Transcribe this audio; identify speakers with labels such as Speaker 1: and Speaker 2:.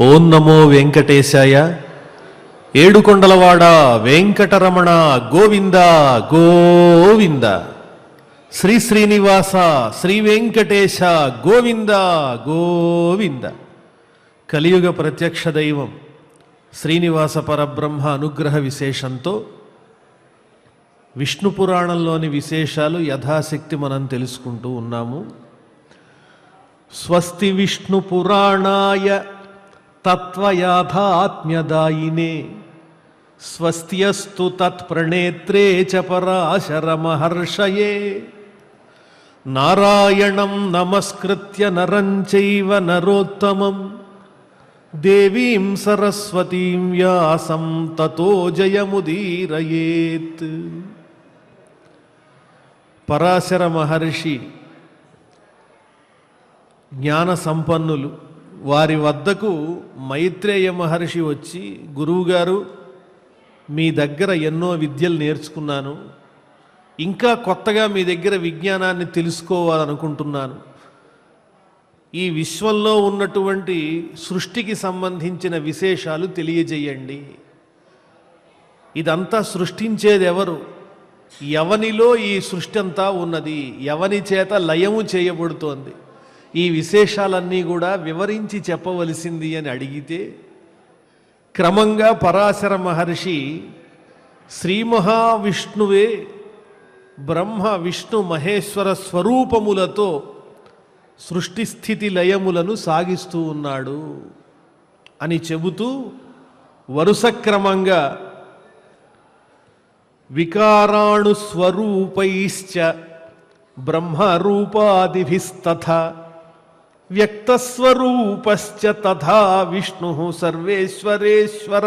Speaker 1: ఓం నమో వెంకటేశాయ. ఏడుకొండలవాడ వెంకటరమణ గోవింద గోవింద. శ్రీ శ్రీనివాస శ్రీ వెంకటేశ గోవింద గోవింద. కలియుగ ప్రత్యక్ష దైవం శ్రీనివాస పరబ్రహ్మ అనుగ్రహ విశేషంతో విష్ణు పురాణంలోని విశేషాలు యథాశక్తి మనం తెలుసుకుంటూ ఉన్నాము. స్వస్తి విష్ణు పురాణాయ తత్వయాథాత్మ్యదాయినే స్వస్త్యస్తు తత్ప్రణేత్రే చ పరాశరమహర్షయే నారాయణం నమస్కృత్య నరం చైవ నరోత్తమం దేవీం సరస్వతీం వ్యాసం తతో జయముదీరయేత్ పరాశర మహర్షి జ్ఞాన సంపన్నులు వారి వద్దకు మైత్రేయ మహర్షి వచ్చి గురువుగారు మీ దగ్గర ఎన్నో విద్యలు నేర్చుకున్నాను. ఇంకా కొత్తగా మీ దగ్గర విజ్ఞానాన్ని తెలుసుకోవాలనుకుంటున్నాను. ఈ విశ్వంలో ఉన్నటువంటి సృష్టికి సంబంధించిన విశేషాలు తెలియజేయండి. ఇదంతా సృష్టించేది ఎవరు ఎవనిలో ఈ సృష్టి అంతా ఉన్నది. ఎవని చేత లయము చేయబడుతోంది. ఈ విశేషాలన్నీ కూడా వివరించి చెప్పవలసింది అని అడిగితే క్రమంగా పరాశర మహర్షి శ్రీ మహావిష్ణువే బ్రహ్మ విష్ణు మహేశ్వర స్వరూపములతో సృష్టి స్థితి లయములను సాగిస్తూ ఉన్నాడు అని చెబుతూ వరుస క్రమంగా వికారాణు స్వరూపైశ్చ బ్రహ్మరూపాదిభిస్తథ व्यक्तस्वरूपश्च तथा विष्णुः सर्वेश्वरेश्वर।